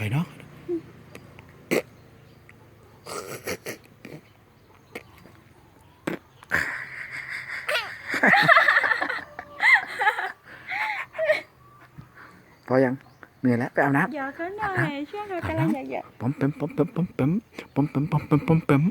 รเนาะพอยังเหนื่อยแล้วไปอาบน้ำ อย่าเขาหน่อยช่วยเขากำลังอย่าอย่า ปอมแปมปอมแปมปอมแปมปอมแปมปอมแปมปอม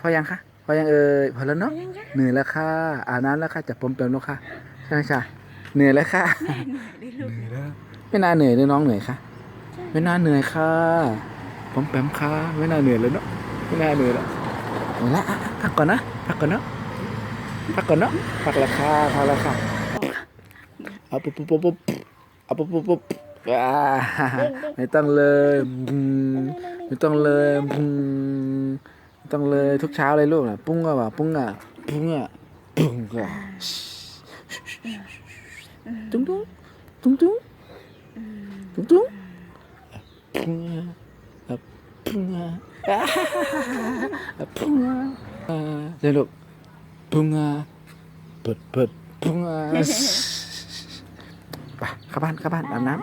พอยังคะพอยังเอ่ยพอแล้วเนาะพอยังคะเหนื่อยแล้วค่ะอาบน้ำแล้วค่ะจับปอมแปมแล้วค่ะใช่ไหมคะเหนื่อยแล้วค่ะได้ลูกเหนื่อยแล้วไม่น่าเหนื่อยเลยน้องเหนื่อยค่ะไม่น่าเหนื่อยค่ะปอมแปมค่ะไม่น่าเหนื่อยเลยเนาะไม่น่าเหนื่อยแล้วเหนื่อยแล้วอะพักก่อนนะพักก่อนเนาะพักก่อนเนาะพักราคาพักราคาเอาปุ๊บปุ๊บปุ๊บปุ๊บเอาปุ๊บปุ๊บปุ๊บอ่าไม่ต้องเลยอืมไม่ต้องเลยอืมไม่ ต้องเลยทุกเช้าเลยลูกน่ะปุ้งอะว่ะปุ้งอะปุ้งอะปุ้งอะตุ้งตุ้งตุ้งตุ้งตุ้งตุ้งพุ่งอะพุ่งอะพุ่งอะเดี๋ยวลูกพุ่งอะเปิดเปิดพุ่งอะไปเข้าบ้านเข้าบ้านอาบน้ำ